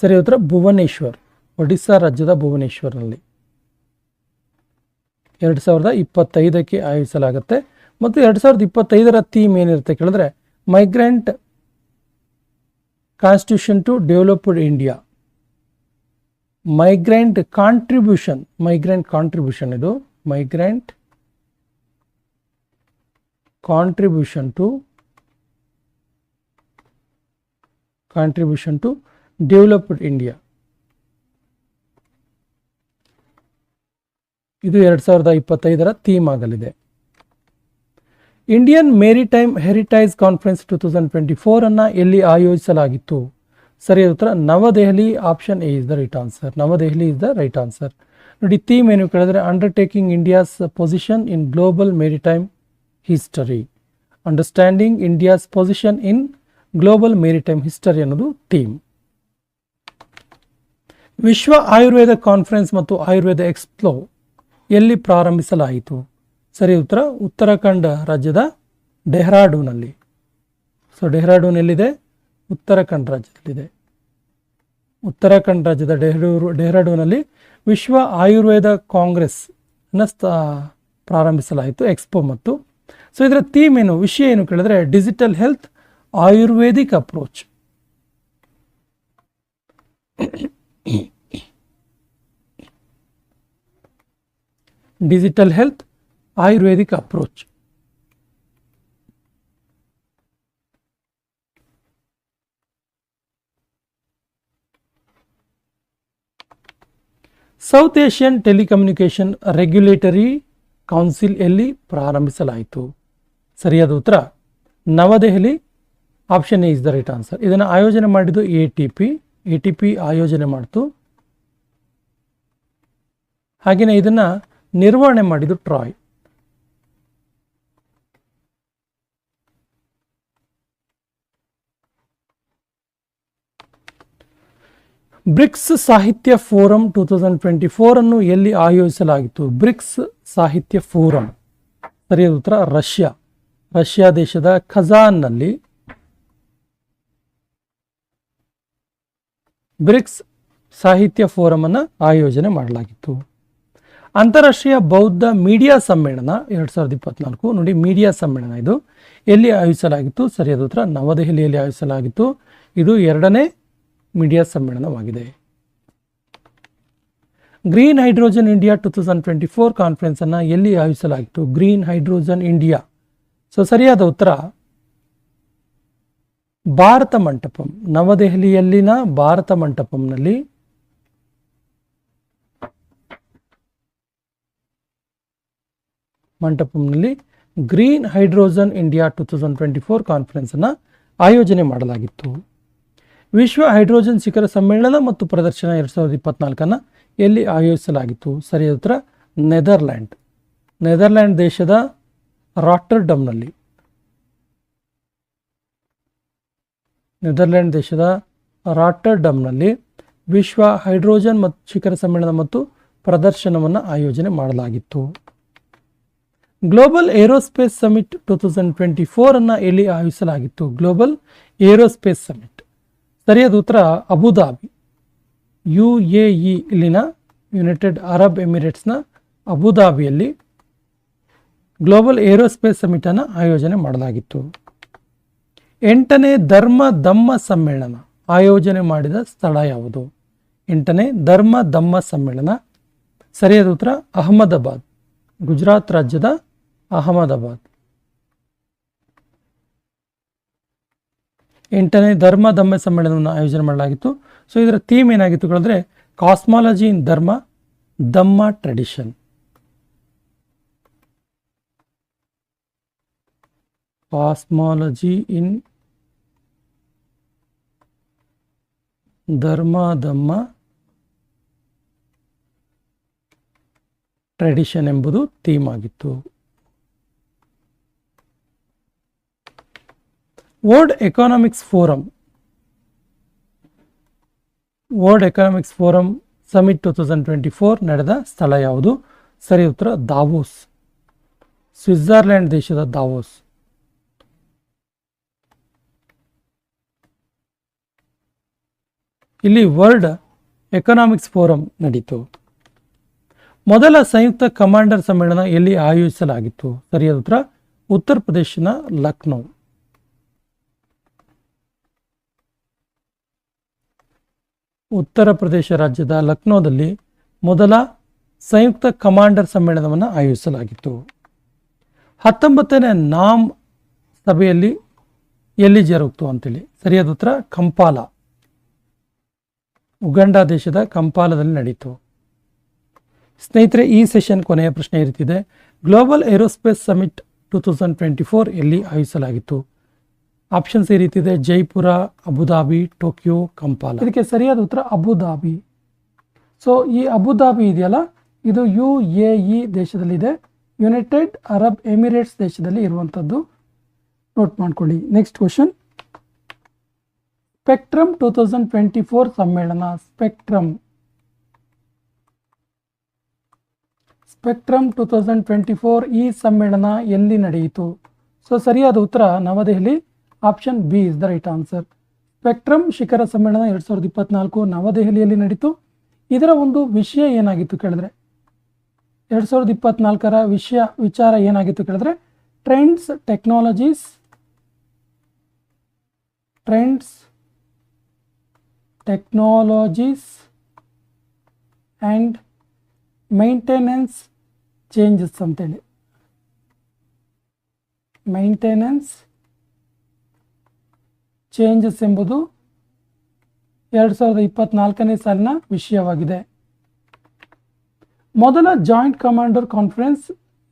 ಸರಿ, ಉತ್ತರ ಭುವನೇಶ್ವರ್, ಒಡಿಸ್ಸಾ ರಾಜ್ಯದ ಭುವನೇಶ್ವರ್ನಲ್ಲಿ. ಎರಡು ಸಾವಿರದ ಇಪ್ಪತ್ತೈದಕ್ಕೆ ಆಯೋಜಿಸಲಾಗುತ್ತೆ. ಮತ್ತು ಎರಡು ಸಾವಿರದ ಇಪ್ಪತ್ತೈದರ ಥೀಮ್ ಏನಿರುತ್ತೆ ಕೇಳಿದ್ರೆ migrant constitution to developed India migrant contribution migrant contribution ಇದು migrant contribution to contribution to developed India ಇದು ಎರಡು ಸಾವಿರದ ಇಪ್ಪತ್ತೈದರ ಥೀಮ್ ಆಗಲಿದೆ. Indian maritime heritage conference two thousand twenty four ಎಲ್ಲಿ ಆಯೋಜಿಸಲಾಗಿತ್ತು? ಸರಿಯಾದ ಉತ್ತರ Navadehali option A is the right answer Navadehali is the right answer ನೋಡಿ ಥೀಮ್ ಏನು ಕೇಳಿದ್ರೆ undertaking India's position in global maritime history understanding India's position in global maritime history ಅನ್ನೋದು theme ವಿಶ್ವ Ayurveda conference ಮತ್ತು ಆಯುರ್ವೇದ ಎಕ್ಸ್ಪ್ಲೋ ಎಲ್ಲಿ ಪ್ರಾರಂಭಿಸಲಾಯಿತು? ಸರಿ ಉತ್ತರ, ಉತ್ತರಾಖಂಡ ರಾಜ್ಯದ ಡೆಹ್ರಾಡೂನಲ್ಲಿ. ಸೊ ಡೆಹ್ರಾಡೂನ್ ಎಲ್ಲಿದೆ? ಉತ್ತರಾಖಂಡ್ ರಾಜ್ಯದಲ್ಲಿದೆ. ಉತ್ತರಾಖಂಡ್ ರಾಜ್ಯದ ಡೆಹರೂರು, ಡೆಹ್ರಾಡೂನಲ್ಲಿ ವಿಶ್ವ ಆಯುರ್ವೇದ ಕಾಂಗ್ರೆಸ್ ಸ್ಥ, ಪ್ರಾರಂಭಿಸಲಾಯಿತು, ಎಕ್ಸ್ಪೋ ಮತ್ತು. ಸೊ ಇದರ ಥೀಮ್ ಏನು, ವಿಷಯ ಏನು ಕೇಳಿದ್ರೆ digital health Ayurvedic approach digital health Ayurvedic approach South Asian telecommunication regulatory council ಎಲ್ಲಿ ಪ್ರಾರಂಭಿಸಲಾಯಿತು? ಸರಿಯಾದ ಉತ್ತರ, Navadehali. Option A is the right answer ಇದನ್ನು ಆಯೋಜನೆ ಮಾಡಿದ್ದು A T P A T P ಆಯೋಜನೆ ಮಾಡಿತು. ಹಾಗೆಯೇ ಇದನ್ನು ನಿರ್ವಹಣೆ ಮಾಡಿದ್ದು ಟ್ರಾಯ್ ಬ್ರಿಕ್ಸ್ ಸಾಹಿತ್ಯ forum two thousand twenty four ಅನ್ನು ಎಲ್ಲಿ ಆಯೋಜಿಸಲಾಗಿತ್ತು? ಬ್ರಿಕ್ಸ್ ಸಾಹಿತ್ಯ ಫೋರಂ. ಸರಿಯಾದ ಉತ್ತರ, ರಷ್ಯಾ. ರಷ್ಯಾ ದೇಶದ ಖಜಾನ್ನಲ್ಲಿ. ಬ್ರಿಕ್ಸ್ ಸಾಹಿತ್ಯ ಫೋರಂ ಅನ್ನು ಆಯೋಜನೆ ಮಾಡಲಾಗಿತ್ತು. ಅಂತಾರಾಷ್ಟ್ರೀಯ ಬೌದ್ಧ ಮೀಡಿಯಾ ಸಮ್ಮೇಳನ ಎರಡು ಸಾವಿರದ ಇಪ್ಪತ್ನಾಲ್ಕು. ನೋಡಿ, ಮೀಡಿಯಾ ಸಮ್ಮೇಳನ ಇದು. ಎಲ್ಲಿ ಆಯೋಜಿಸಲಾಗಿತ್ತು? ಸರಿಯಾದ ಉತ್ತರ, ನವದೆಹಲಿಯಲ್ಲಿ ಆಯೋಜಿಸಲಾಗಿತ್ತು. ಇದು ಎರಡನೇ media ಸಮ್ಮೇಳನವಾಗಿದೆ. Green hydrogen India two thousand twenty four ಕಾನ್ಫರೆನ್ಸನ್ನು ಎಲ್ಲಿ ಆಯೋಜಿಸಲಾಗಿತ್ತು? Green hydrogen India. ಸೊ ಸರಿಯಾದ ಉತ್ತರ, ಭಾರತ ಮಂಟಪಂ. ನವದೆಹಲಿಯಲ್ಲಿನ ಭಾರತ ಮಂಟಪಂನಲ್ಲಿ ಮಂಟಪಂನಲ್ಲಿ green hydrogen India two thousand twenty four ಕಾನ್ಫರೆನ್ಸನ್ನು ಆಯೋಜನೆ ಮಾಡಲಾಗಿತ್ತು. ವಿಶ್ವ ಹೈಡ್ರೋಜನ್ ಶಿಖರ ಸಮ್ಮೇಳನ ಮತ್ತು ಪ್ರದರ್ಶನ ಎರಡು ಸಾವಿರದ ಇಪ್ಪತ್ನಾಲ್ಕನ್ನು ಎಲ್ಲಿ ಆಯೋಜಿಸಲಾಗಿತ್ತು? ಸರಿಯಾದ ಉತ್ತರ, ನೆದರ್ಲ್ಯಾಂಡ್. ನೆದರ್ಲ್ಯಾಂಡ್ ದೇಶದ ರಾಟರ್ಡಮ್ನಲ್ಲಿ ನೆದರ್ಲ್ಯಾಂಡ್ ದೇಶದ ರಾಟರ್ಡಮ್ನಲ್ಲಿ ವಿಶ್ವ ಹೈಡ್ರೋಜನ್ ಮತ್ತು ಶಿಖರ ಸಮ್ಮೇಳನ ಮತ್ತು ಪ್ರದರ್ಶನವನ್ನು ಆಯೋಜನೆ ಮಾಡಲಾಗಿತ್ತು. Global aerospace summit two thousand twenty ಫೋರನ್ನು ಎಲ್ಲಿ ಆಯೋಜಿಸಲಾಗಿತ್ತು? ಗ್ಲೋಬಲ್ ಏರೋಸ್ಪೇಸ್ ಸಮಿಟ್ ಸರಿಯಾದ ಉತ್ತರ ಅಬುದಾಬಿ ಯು ಎ ಇಲ್ಲಿನ ಯುನೈಟೆಡ್ ಅರಬ್ ಎಮಿರೇಟ್ಸ್ನ ಅಬುದಾಬಿಯಲ್ಲಿ ಗ್ಲೋಬಲ್ ಏರೋಸ್ಪೇಸ್ ಸಮಿಟನ್ನು ಆಯೋಜನೆ ಮಾಡಲಾಗಿತ್ತು. ಎಂಟನೇ ಧರ್ಮ ದಮ್ಮ ಸಮ್ಮೇಳನ ಆಯೋಜನೆ ಮಾಡಿದ ಸ್ಥಳ ಯಾವುದು? ಎಂಟನೇ ಧರ್ಮ ದಮ್ಮ ಸಮ್ಮೇಳನ. ಸರಿಯಾದ ಉತ್ತರ ಅಹಮದಾಬಾದ್, ಗುಜರಾತ್ ರಾಜ್ಯದ ಅಹಮದಾಬಾದ್. ಎಂಟನೇ ಧರ್ಮ ಧಮ್ಮ ಸಮ್ಮೇಳನವನ್ನು ಆಯೋಜನೆ ಮಾಡಲಾಗಿತ್ತು. ಸೊ ಇದರ ಥೀಮ್ ಏನಾಗಿತ್ತು ಅಂದರೆ ಕಾಸ್ಮಾಲಜಿ ಇನ್ ಧರ್ಮ ಧಮ್ಮ tradition cosmology in Dharma Dhamma tradition ಎಂಬುದು ಥೀಮ್ ಆಗಿತ್ತು. World economics forum world economics forum summit two thousand twenty four ನಡೆದ ಸ್ಥಳ ಯಾವುದು? ಸರಿ, ಉತ್ತರ ದಾವೋಸ್. ಸ್ವಿಟ್ಜರ್ಲೆಂಡ್ ದೇಶದ ದಾವೋಸ್. ಇಲ್ಲಿ ವರ್ಲ್ಡ್ ಎಕನಾಮಿಕ್ಸ್ ಫೋರಂ ನಡೀತು. ಮೊದಲ ಸಂಯುಕ್ತ ಕಮಾಂಡರ್ ಸಮ್ಮೇಳನ ಎಲ್ಲಿ ಆಯೋಜಿಸಲಾಗಿತ್ತು? ಸರಿಯಾದ ಉತ್ತರ? ಉತ್ತರ ಪ್ರದೇಶನ ಲಕ್ನೋ. ಉತ್ತರ ಪ್ರದೇಶ ರಾಜ್ಯದ ಲಕ್ನೋದಲ್ಲಿ ಮೊದಲ ಸಂಯುಕ್ತ ಕಮಾಂಡರ್ ಸಮ್ಮೇಳನವನ್ನು ಆಯೋಜಿಸಲಾಗಿತ್ತು. ಹತ್ತೊಂಬತ್ತನೇ ನಾಮ್ ಸಭೆಯಲ್ಲಿ ಎಲ್ಲಿ ಜರುಗಿತು ಅಂತೇಳಿ. ಸರಿಯಾದ ಉತ್ತರ ಕಂಪಾಲ. ಉಗಂಡ ದೇಶದ ಕಂಪಾಲದಲ್ಲಿ ನಡೀತು. ಸ್ನೇಹಿತರೆ, ಈ ಸೆಷನ್ ಕೊನೆಯ ಪ್ರಶ್ನೆ ಇರುತ್ತಿದೆ. Global aerospace summit two thousand twenty four ಎಲ್ಲಿ ಆಯೋಜಿಸಲಾಗಿತ್ತು? ಆಪ್ಷನ್ಸ್ ಈ ರೀತಿ ಇದೆ. Jaipur, Abu Dhabi, Tokyo, Kampala. ಇದಕ್ಕೆ ಸರಿಯಾದ ಉತ್ತರ ಅಬುದಾಬಿ. ಸೊ ಈ ಅಬುದಾಬಿ ಇದೆಯಲ್ಲ? ಇದು ಯು ಎ ಇ ದೇಶದಲ್ಲಿದೆ. ಯುನೈಟೆಡ್ ಅರಬ್ ಎಮಿರೇಟ್ಸ್ ದೇಶದಲ್ಲಿ ಇರುವಂಥದ್ದು. ನೋಟ್ ಮಾಡ್ಕೊಳ್ಳಿ. Next question spectrum two thousand twenty four ಸಮ್ಮೇಳನ. Spectrum spectrum two thousand twenty four ಈ ಸಮ್ಮೇಳನ ಎಲ್ಲಿ ನಡೆಯಿತು? ಸೊ ಸರಿಯಾದ ಉತ್ತರ Navadehali option B is the right answer. Spectrum ಶಿಖರ ಸಮ್ಮೇಳನ ಎರಡು ಸಾವಿರದ ಇಪ್ಪತ್ನಾಲ್ಕು ನವದೆಹಲಿಯಲ್ಲಿ ನಡೀತು. ಇದರ ಒಂದು ವಿಷಯ ಏನಾಗಿತ್ತು ಕೇಳಿದ್ರೆ? ಎರಡ್ ಸಾವಿರದ ಇಪ್ಪತ್ನಾಲ್ಕರ ವಿಷಯ, ವಿಚಾರ ಏನಾಗಿತ್ತು ಕೇಳಿದ್ರೆ? Trends, technologies trends, technologies, and maintenance changes ಅಂತೇಳಿ. ಮೈಂಟೆನೆನ್ಸ್ ಚೇಂಜಸ್ ಎಂಬುದು ಎರಡು ಸಾವಿರದ ಇಪ್ಪತ್ನಾಲ್ಕನೇ ಸಾಲಿನ ವಿಷಯವಾಗಿದೆ. ಮೊದಲ ಜಾಯಿಂಟ್ ಕಮಾಂಡರ್ ಕಾನ್ಫರೆನ್ಸ್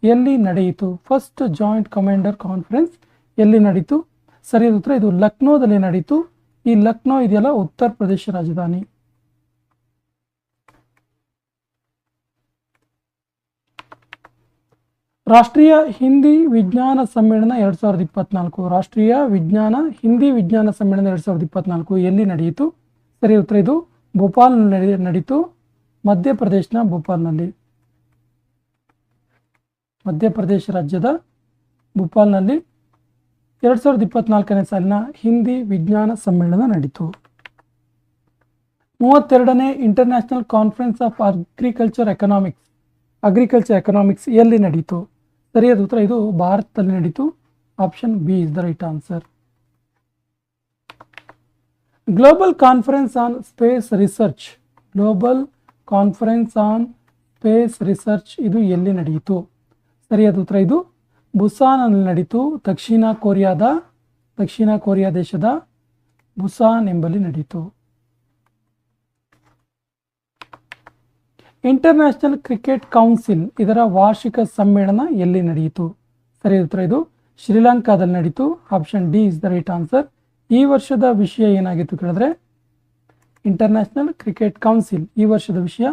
ಎಲ್ಲಿ ನಡೆಯಿತು? ಫಸ್ಟ್ ಜಾಯಿಂಟ್ ಕಮಾಂಡರ್ ಕಾನ್ಫರೆನ್ಸ್ ಎಲ್ಲಿ ನಡೀತು? ಸರಿಯಾದ ಉತ್ತರ, ಇದು ಲಕ್ನೋದಲ್ಲಿ ನಡೀತು. ಈ ಲಕ್ನೋ ಇದೆಯಲ್ಲ ಉತ್ತರ ಪ್ರದೇಶ ರಾಜಧಾನಿ. ರಾಷ್ಟ್ರೀಯ ಹಿಂದಿ ವಿಜ್ಞಾನ ಸಮ್ಮೇಳನ ಎರಡು ಸಾವಿರದ ಇಪ್ಪತ್ನಾಲ್ಕು. ರಾಷ್ಟ್ರೀಯ ವಿಜ್ಞಾನ, ಹಿಂದಿ ವಿಜ್ಞಾನ ಸಮ್ಮೇಳನ ಎರಡು ಸಾವಿರದ ಇಪ್ಪತ್ನಾಲ್ಕು ಎಲ್ಲಿ ನಡೆಯಿತು? ಸರಿ, ಉತ್ತರ ಇದು ನಡೆಯಿತು ನಡೀತು. ಮಧ್ಯಪ್ರದೇಶನ ಭೋಪಾಲ್ನಲ್ಲಿ. ಮಧ್ಯಪ್ರದೇಶ ರಾಜ್ಯದ ಭೋಪಾಲ್ನಲ್ಲಿ ಎರಡು ಸಾವಿರದ ಇಪ್ಪತ್ನಾಲ್ಕನೇ ಸಾಲಿನ ಹಿಂದಿ ವಿಜ್ಞಾನ ಸಮ್ಮೇಳನ ನಡೀತು. ಮೂವತ್ತೆರಡನೇ international conference of agriculture economics agriculture economics ಎಲ್ಲಿ ನಡೀತು? ಸರಿಯಾದ ಉತ್ತರ. ಇದು ಭಾರತದಲ್ಲಿ ನಡೀತು. Option B is the right answer global conference on space research global conference on space research ಇದು ಎಲ್ಲಿ ನಡೆಯಿತು ಸರಿಯಾದ ಉತ್ತರ. ಇದು ಬುಸಾನಲ್ಲಿ ನಡೀತು. ದಕ್ಷಿಣ ಕೊರಿಯಾದ, ದಕ್ಷಿಣ ಕೊರಿಯಾ ದೇಶದ ಬುಸಾನ್ ಎಂಬಲ್ಲಿ ನಡೀತು. ಇಂಟರ್ನ್ಯಾಷನಲ್ ಕ್ರಿಕೆಟ್ ಕೌನ್ಸಿಲ್ ಇದರ ವಾರ್ಷಿಕ ಸಮ್ಮೇಳನ ಎಲ್ಲಿ ನಡೆಯಿತು? ಸರಿ ಉತ್ತರ ಇದು ಶ್ರೀಲಂಕಾದಲ್ಲಿ ನಡೀತು option D is the right answer ಈ ವರ್ಷದ ವಿಷಯ ಏನಾಗಿತ್ತು ಕೇಳಿದ್ರೆ ಇಂಟರ್ನ್ಯಾಷನಲ್ ಕ್ರಿಕೆಟ್ ಕೌನ್ಸಿಲ್ ಈ ವರ್ಷದ ವಿಷಯ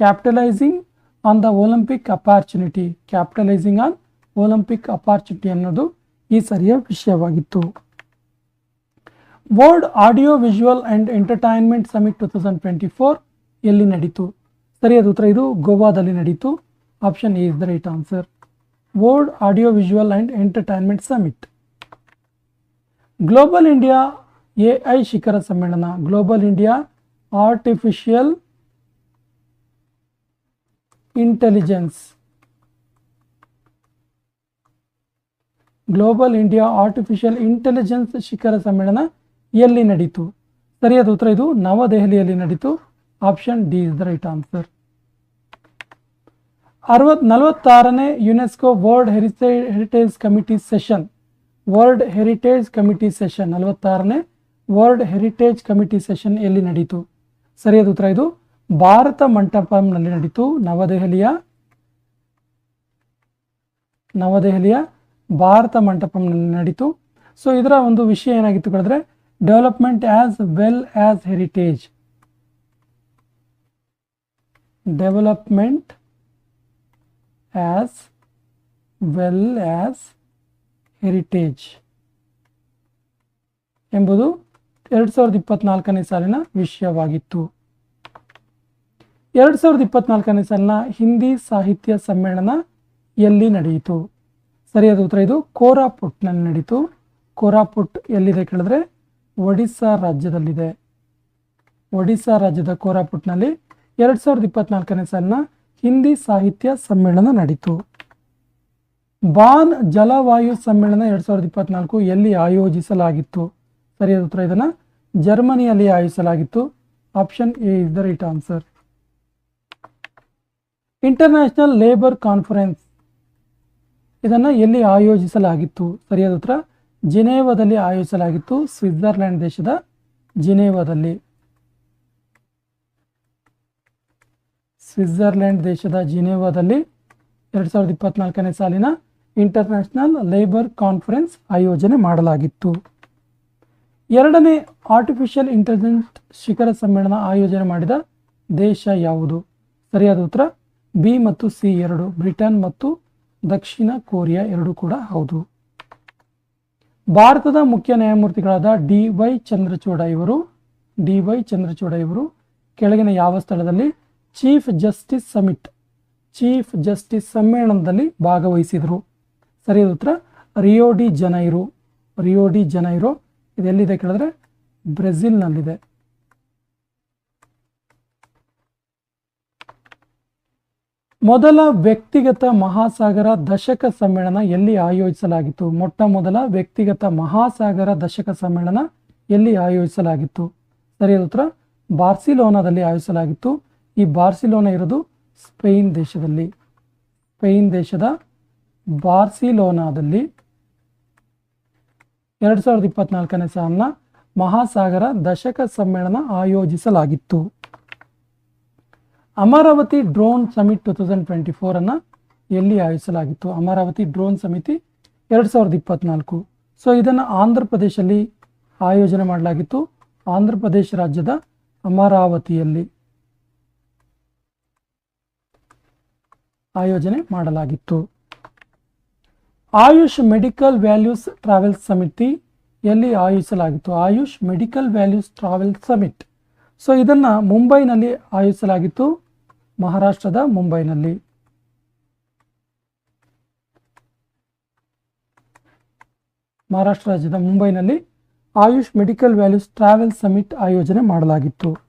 capitalising on the Olympic opportunity capitalising on Olympic opportunity ಅನ್ನೋದು ಈ ಸರಿಯ ವಿಷಯವಾಗಿತ್ತು. World audio visual and entertainment summit two thousand twenty four ಎಲ್ಲಿ ನಡೀತು? ಸರಿಯಾದ ಉತ್ತರ ಇದು ಗೋವಾದಲ್ಲಿ ನಡೀತು. Option A is the right answer world audio visual and entertainment summit global India A I ಶಿಖರ ಸಮ್ಮೇಳನ global India artificial intelligence global India artificial intelligence ಶಿಖರ ಸಮ್ಮೇಳನ ಎಲ್ಲಿ ನಡೀತು? ಸರಿಯಾದ ಉತ್ತರ ಇದು ನವದೆಹಲಿಯಲ್ಲಿ ನಡೀತು. Option D is the right answer ಅರವತ್ ನಲವತ್ತಾರನೇ UNESCO world heritage heritage committee session. World heritage committee session. ನಲವತ್ತಾರನೇ world heritage committee session ಎಲ್ಲಿ ನಡೀತು? ಸರಿಯಾದ ಉತ್ತರ ಇದು ಭಾರತ ಮಂಟಪಂನಲ್ಲಿ ನಡೀತು. ನವದೆಹಲಿಯ ನವದೆಹಲಿಯ ಭಾರತ ಮಂಟಪಂನಲ್ಲಿ ನಡೀತು. ಸೊ ಇದರ ಒಂದು ವಿಷಯ ಏನಾಗಿತ್ತು ಕೇಳಿದ್ರೆ development as well as heritage development as well as heritage ಎಂಬುದು ಎರಡು ಸಾವಿರದ ಇಪ್ಪತ್ನಾಲ್ಕನೇ ಸಾಲಿನ ವಿಷಯವಾಗಿತ್ತು. ಎರಡ್ ಸಾವಿರದ ಇಪ್ಪತ್ನಾಲ್ಕನೇ ಸಾಲಿನ ಹಿಂದಿ ಸಾಹಿತ್ಯ ಸಮ್ಮೇಳನ ಎಲ್ಲಿ ನಡೆಯಿತು? ಸರಿಯಾದ ಉತ್ತರ ಇದು ಕೋರಾಪುಟ್ನಲ್ಲಿ ನಡೀತು ಕೋರಾಪುಟ್ ಎಲ್ಲಿದೆ ಕೇಳಿದ್ರೆ ಒಡಿಸ್ಸಾ ರಾಜ್ಯದಲ್ಲಿದೆ. ಒಡಿಸ್ಸಾ ರಾಜ್ಯದ ಕೋರಾಪುಟ್ನಲ್ಲಿ ಎರಡು ಸಾವಿರದ ಇಪ್ಪತ್ನಾಲ್ಕನೇ ಸಾಲಿನ ಹಿಂದಿ ಸಾಹಿತ್ಯ ಸಮ್ಮೇಳನ ನಡೀತು. ಬಾನ್ ಜಲವಾಯು ಸಮ್ಮೇಳನ ಎರಡು ಸಾವಿರದ ಇಪ್ಪತ್ನಾಲ್ಕು ಎಲ್ಲಿ ಆಯೋಜಿಸಲಾಗಿತ್ತು? ಸರಿಯಾದ ಉತ್ತರ ಇದನ್ನು ಜರ್ಮನಿಯಲ್ಲಿ ಆಯೋಜಿಸಲಾಗಿತ್ತು. Option A is the right answer. International labour conference. ಇದನ್ನು ಎಲ್ಲಿ ಆಯೋಜಿಸಲಾಗಿತ್ತು? ಸರಿಯಾದ ಉತ್ತರ ಜಿನೇವಾದಲ್ಲಿ ಆಯೋಜಿಸಲಾಗಿತ್ತು. ಸ್ವಿಟ್ಜರ್ಲ್ಯಾಂಡ್ ದೇಶದ ಜಿನೇವಾದಲ್ಲಿ. ಸ್ವಿಟ್ಜರ್ಲ್ಯಾಂಡ್ ದೇಶದ ಜಿನೇವಾದಲ್ಲಿ ಎರಡು ಸಾವಿರದ ಇಪ್ಪತ್ನಾಲ್ಕನೇ ಸಾಲಿನ ಇಂಟರ್ನ್ಯಾಷನಲ್ ಲೇಬರ್ ಕಾನ್ಫರೆನ್ಸ್ ಆಯೋಜನೆ ಮಾಡಲಾಗಿತ್ತು. ಎರಡನೇ ಆರ್ಟಿಫಿಷಿಯಲ್ ಇಂಟೆಲಿಜೆಂಟ್ ಶಿಖರ ಸಮ್ಮೇಳನ ಆಯೋಜನೆ ಮಾಡಿದ ದೇಶ ಯಾವುದು? ಸರಿಯಾದ ಉತ್ತರ, ಬಿ ಮತ್ತು ಸಿ ಎರಡು, ಬ್ರಿಟನ್ ಮತ್ತು ದಕ್ಷಿಣ ಕೊರಿಯಾ ಎರಡು ಕೂಡ ಹೌದು. ಭಾರತದ ಮುಖ್ಯ ನ್ಯಾಯಮೂರ್ತಿಗಳಾದ ಡಿ ವೈ ಚಂದ್ರಚೂಡ ಇವರು, ಡಿ ವೈ ಚಂದ್ರಚೂಡ ಇವರು ಕೆಳಗಿನ ಯಾವ ಸ್ಥಳದಲ್ಲಿ chief justice summit chief justice ಸಮ್ಮೇಳನದಲ್ಲಿ ಭಾಗವಹಿಸಿದರು. ಸರಿಯಾದ ಉತ್ತರ Rio de Janeiro Rio de Janeiro ಇದೆಲ್ಲಿದೆ ಕೇಳಿದ್ರೆ? ಬ್ರೆಜಿಲ್ನಲ್ಲಿದೆ. ಮೊದಲ ವ್ಯಕ್ತಿಗತ ಮಹಾಸಾಗರ ದಶಕ ಸಮ್ಮೇಳನ ಎಲ್ಲಿ ಆಯೋಜಿಸಲಾಗಿತ್ತು? ಮೊಟ್ಟ ಮೊದಲ ವ್ಯಕ್ತಿಗತ ಮಹಾಸಾಗರ ದಶಕ ಸಮ್ಮೇಳನ ಎಲ್ಲಿ ಆಯೋಜಿಸಲಾಗಿತ್ತು? ಸರಿಯಾದ ಉತ್ತರ ಬಾರ್ಸಿಲೋನಾದಲ್ಲಿ ಆಯೋಜಿಸಲಾಗಿತ್ತು. ಈ ಬಾರ್ಸಿಲೋನಾ ಇರೋದು ಸ್ಪೇನ್ ದೇಶದಲ್ಲಿ. ಸ್ಪೇನ್ ದೇಶದ ಬಾರ್ಸಿಲೋನಾದಲ್ಲಿ ಎರಡು ಸಾವಿರದ ಇಪ್ಪತ್ನಾಲ್ಕನೇ ಸಾಲಿನ ಮಹಾಸಾಗರ ದಶಕ ಸಮ್ಮೇಳನ ಆಯೋಜಿಸಲಾಗಿತ್ತು. Amaravati drone summit two thousand twenty ಫೋರನ್ನು ಎಲ್ಲಿ ಆಯೋಜಿಸಲಾಗಿತ್ತು? ಅಮರಾವತಿ ಡ್ರೋನ್ ಸಮಿತಿ ಎರಡು ಸಾವಿರದ ಇಪ್ಪತ್ನಾಲ್ಕು. ಸೊ ಇದನ್ನು ಆಂಧ್ರ ಪ್ರದೇಶದಲ್ಲಿ ಆಯೋಜನೆ ಮಾಡಲಾಗಿತ್ತು. ಆಂಧ್ರ ಪ್ರದೇಶ ರಾಜ್ಯದ ಅಮರಾವತಿಯಲ್ಲಿ. ಆಯೋಜನೆ ಮಾಡಲಾಗಿತ್ತು. ಆಯುಷ್ ಮೆಡಿಕಲ್ ವ್ಯಾಲ್ಯೂಸ್ ಟ್ರಾವೆಲ್ಸ್ ಸಮಿತಿ ಎಲ್ಲಿ ಆಯೋಜಿಸಲಾಗಿತ್ತು. Ayush medical values travel summit. So, ಇದನ್ನು ಮುಂಬೈನಲ್ಲಿ ಆಯೋಜಿಸಲಾಗಿತ್ತು. ಮಹಾರಾಷ್ಟ್ರದ ಮುಂಬೈನಲ್ಲಿ. ಮಹಾರಾಷ್ಟ್ರ ರಾಜ್ಯದ ಮುಂಬೈನಲ್ಲಿ Ayush medical values travel summit ಆಯೋಜನೆ ಮಾಡಲಾಗಿತ್ತು.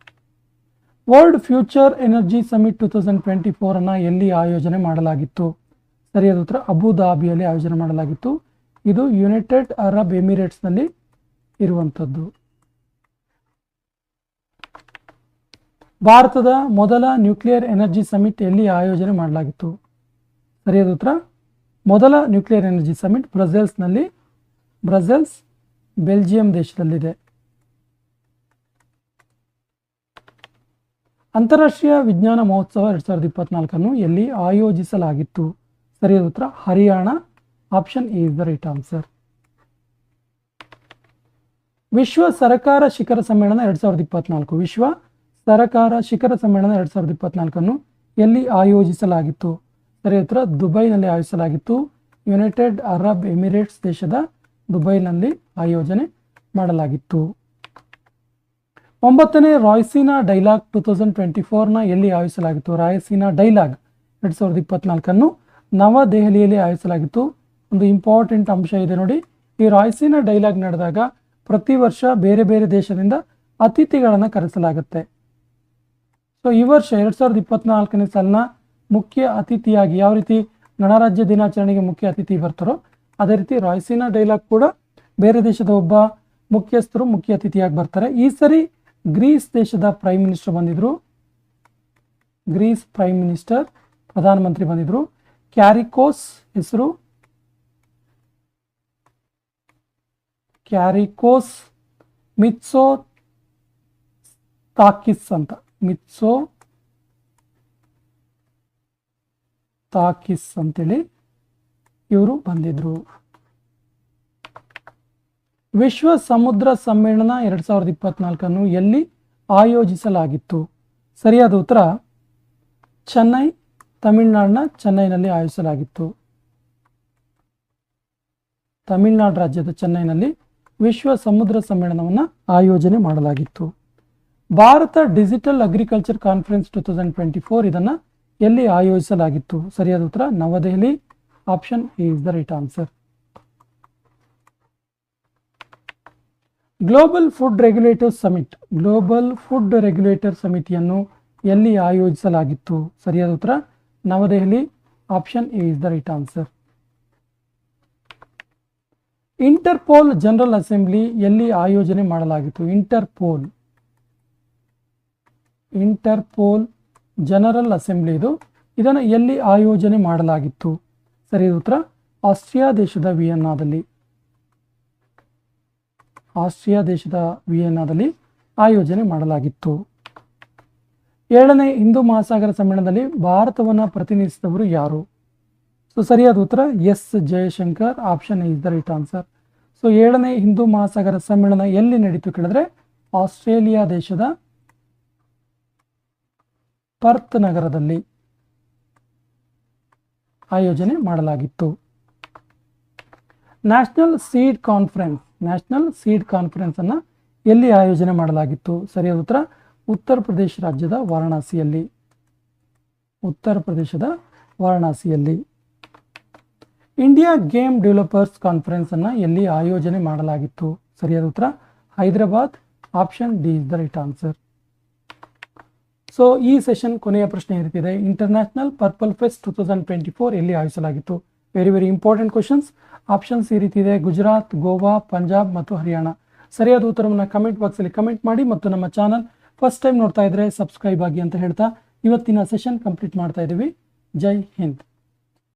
World future energy summit two thousand twenty ಫೋರನ್ನು ಎಲ್ಲಿ ಆಯೋಜನೆ ಮಾಡಲಾಗಿತ್ತು? ಸರಿಯಾದ ಉತ್ತರ ಅಬುಧಾಬಿಯಲ್ಲಿ ಆಯೋಜನೆ ಮಾಡಲಾಗಿತ್ತು. ಇದು ಯುನೈಟೆಡ್ ಅರಬ್ ಎಮಿರೇಟ್ಸ್ನಲ್ಲಿ ಇರುವಂಥದ್ದು. ಭಾರತದ ಮೊದಲ ನ್ಯೂಕ್ಲಿಯರ್ ಎನರ್ಜಿ ಸಮಿಟ್ ಎಲ್ಲಿ ಆಯೋಜನೆ ಮಾಡಲಾಗಿತ್ತು? ಸರಿಯಾದ ಉತ್ತರ ಮೊದಲ ನ್ಯೂಕ್ಲಿಯರ್ ಎನರ್ಜಿ ಸಮಿಟ್ ಬ್ರಸೆಲ್ಸ್ನಲ್ಲಿ ಬ್ರಸೆಲ್ಸ್ ಬೆಲ್ಜಿಯಂ ದೇಶದಲ್ಲಿದೆ. ಅಂತಾರಾಷ್ಟ್ರೀಯ ವಿಜ್ಞಾನ ಮಹೋತ್ಸವ ಎರಡು ಸಾವಿರದ ಇಪ್ಪತ್ನಾಲ್ಕನ್ನು ಎಲ್ಲಿ ಆಯೋಜಿಸಲಾಗಿತ್ತು? ಸರಿಯಾದ ಉತ್ತರ. Haryana. Option is the right answer. ವಿಶ್ವ ಸರಕಾರ ಶಿಖರ ಸಮ್ಮೇಳನ ಎರಡ್ ಸಾವಿರದ ಇಪ್ಪತ್ನಾಲ್ಕು. ವಿಶ್ವ ಸರಕಾರ ಶಿಖರ ಸಮ್ಮೇಳನ ಎರಡ್ ಸಾವಿರದ ಇಪ್ಪತ್ನಾಲ್ಕನ್ನು ಎಲ್ಲಿ ಆಯೋಜಿಸಲಾಗಿತ್ತು? ಸರಿಯಾದ ಉತ್ತರ. ದುಬೈನಲ್ಲಿ ಆಯೋಜಿಸಲಾಗಿತ್ತು. ಯುನೈಟೆಡ್ ಅರಬ್ ಎಮಿರೇಟ್ಸ್ ದೇಶದ ದುಬೈನಲ್ಲಿ ಆಯೋಜನೆ ಮಾಡಲಾಗಿತ್ತು. ಒಂಬತ್ತನೇ Raisina dialogue two thousand twenty ಫೋರ್ನ ಎಲ್ಲಿ ಆಯೋಜಿಸಲಾಗಿತ್ತು? ರಾಯಸೀನಾ ಡೈಲಾಗ್ ಎರಡು ಸಾವಿರದ ಇಪ್ಪತ್ನಾಲ್ಕನ್ನು ನವದೆಹಲಿಯಲ್ಲಿ ಆಯೋಜಿಸಲಾಗಿತ್ತು. ಒಂದು ಇಂಪಾರ್ಟೆಂಟ್ ಅಂಶ ಇದೆ ನೋಡಿ. ಈ ರಾಯಸೀನಾ ಡೈಲಾಗ್ ನಡೆದಾಗ ಪ್ರತಿ ವರ್ಷ ಬೇರೆ ಬೇರೆ ದೇಶದಿಂದ ಅತಿಥಿಗಳನ್ನು ಕರೆಸಲಾಗುತ್ತೆ. ಸೊ ಈ ವರ್ಷ ಎರಡು ಸಾವಿರದ ಇಪ್ಪತ್ನಾಲ್ಕನೇ ಸಾಲಿನ ಮುಖ್ಯ ಅತಿಥಿಯಾಗಿ ಯಾವ ರೀತಿ ಗಣರಾಜ್ಯ ದಿನಾಚರಣೆಗೆ ಮುಖ್ಯ ಅತಿಥಿ ಬರ್ತಾರೋ, ಅದೇ ರೀತಿ ರಾಯಸೀನಾ ಡೈಲಾಗ್ ಕೂಡ ಬೇರೆ ದೇಶದ ಒಬ್ಬ ಮುಖ್ಯಸ್ಥರು ಮುಖ್ಯ ಅತಿಥಿಯಾಗಿ ಬರ್ತಾರೆ. ಈ ಸರಿ ಗ್ರೀಸ್ ದೇಶದ ಪ್ರೈಮ್ ಮಿನಿಸ್ಟರ್ ಬಂದಿದ್ರು. ಗ್ರೀಸ್ ಪ್ರೈಮ್ ಮಿನಿಸ್ಟರ್ ಪ್ರಧಾನಮಂತ್ರಿ ಬಂದಿದ್ರು. ಕ್ಯಾರಿಕೋಸ್ ಹೆಸರು. ಕ್ಯಾರಿಕೋಸ್ ಮಿತ್ಸೋ ತಾಕಿಸ್ ಅಂತ. ಮಿತ್ಸೋ ತಾಕಿಸ್ ಅಂತೇಳಿ ಇವರು ಬಂದಿದ್ರು. ವಿಶ್ವ ಸಮುದ್ರ ಸಮ್ಮೇಳನ ಎರಡು ಸಾವಿರದ ಇಪ್ಪತ್ನಾಲ್ಕನ್ನು ಎಲ್ಲಿ ಆಯೋಜಿಸಲಾಗಿತ್ತು? ಸರಿಯಾದ ಉತ್ತರ, ಚೆನ್ನೈ ತಮಿಳುನಾಡಿನ ಚೆನ್ನೈನಲ್ಲಿ ಆಯೋಜಿಸಲಾಗಿತ್ತು. ತಮಿಳುನಾಡು ರಾಜ್ಯದ ಚೆನ್ನೈನಲ್ಲಿ ವಿಶ್ವ ಸಮುದ್ರ ಸಮ್ಮೇಳನವನ್ನು ಆಯೋಜನೆ ಮಾಡಲಾಗಿತ್ತು. Bharat digital agriculture conference two thousand twenty four ಇದನ್ನು ಎಲ್ಲಿ ಆಯೋಜಿಸಲಾಗಿತ್ತು? ಸರಿಯಾದ ಉತ್ತರ, Navadehali. Option is the right answer. Global food regulator summit global food regulator ಸಮಿತಿಯನ್ನು ಎಲ್ಲಿ ಆಯೋಜಿಸಲಾಗಿತ್ತು? ಸರಿಯಾದ ಉತ್ತರ? Navadehali. Option A is the right answer Interpol general assembly ಎಲ್ಲಿ ಆಯೋಜನೆ ಮಾಡಲಾಗಿತ್ತು? ಇಂಟರ್ಪೋಲ್ ಇಂಟರ್ಪೋಲ್ ಜನರಲ್ ಅಸೆಂಬ್ಲಿ ಇದು. ಇದನ್ನು ಎಲ್ಲಿ ಆಯೋಜನೆ ಮಾಡಲಾಗಿತ್ತು? ಸರಿಯಾದ ಉತ್ತರ? ಆಸ್ಟ್ರಿಯಾ ದೇಶದ ವಿಯನ್ನಾದಲ್ಲಿ. ಆಸ್ಟ್ರಿಯಾ ದೇಶದ ವಿಯೆನ್ನಾದಲ್ಲಿ ಆಯೋಜನೆ ಮಾಡಲಾಗಿತ್ತು. ಏಳನೇ ಹಿಂದೂ ಮಹಾಸಾಗರ ಸಮ್ಮೇಳನದಲ್ಲಿ ಭಾರತವನ್ನು ಪ್ರತಿನಿಧಿಸಿದವರು ಯಾರು? ಸೊ, ಸರಿಯಾದ ಉತ್ತರ, S Jaishankar, option is the right answer. So, ಏಳನೇ ಹಿಂದೂ ಮಹಾಸಾಗರ ಸಮ್ಮೇಳನ ಎಲ್ಲಿ ನಡೀತು ಕೇಳಿದ್ರೆ, ಆಸ್ಟ್ರೇಲಿಯಾ ದೇಶದ ಪರ್ತ್ ನಗರದಲ್ಲಿ ಆಯೋಜನೆ ಮಾಡಲಾಗಿತ್ತು. National seed conference national seed conference ಅನ್ನು ಎಲ್ಲಿ ಆಯೋಜನೆ ಮಾಡಲಾಗಿತ್ತು? ಸರಿಯಾದ ಉತ್ತರ? ಉತ್ತರ ಪ್ರದೇಶ ರಾಜ್ಯದ ವಾರಣಾಸಿಯಲ್ಲಿ. ಉತ್ತರ ಪ್ರದೇಶದ ವಾರಣಾಸಿಯಲ್ಲಿ. ಇಂಡಿಯಾ ಗೇಮ್ ಡೆವಲಪರ್ಸ್ ಕಾನ್ಫರೆನ್ಸ್ ಅನ್ನು ಎಲ್ಲಿ ಆಯೋಜನೆ ಮಾಡಲಾಗಿತ್ತು? ಸರಿಯಾದ ಉತ್ತರ? Hyderabad. Option D is the right answer. So, ಈ ಸೆಷನ್ ಕೊನೆಯ ಪ್ರಶ್ನೆ ಇರುತ್ತಿದೆ. ರೀತಿದೆ international purple fest two thousand twenty four ಎಲ್ಲಿ ಆಯೋಜಿಸಲಾಗಿತ್ತು? Very very important questions options ಈ ರೀತಿ ಇದೆ. ಗುಜರಾತ್ ಗೋವಾ ಪಂಜಾಬ್ ಮತ್ತು ಹರಿಯಾಣ ಸರಿಯಾದ ಉತ್ತರವನ್ನು ಕಮೆಂಟ್ ಬಾಕ್ಸಲ್ಲಿ ಕಮೆಂಟ್ ಮಾಡಿ ಮತ್ತು ನಮ್ಮ ಚಾನಲ್ ಫಸ್ಟ್ ಟೈಮ್ ನೋಡ್ತಾ ಇದ್ರೆ ಸಬ್ಸ್ಕ್ರೈಬ್ ಆಗಿ ಅಂತ ಹೇಳ್ತಾ ಇವತ್ತಿನ ಸೆಷನ್ ಕಂಪ್ಲೀಟ್ ಮಾಡ್ತಾ ಇದ್ದೀವಿ. ಜೈ ಹಿಂದ್.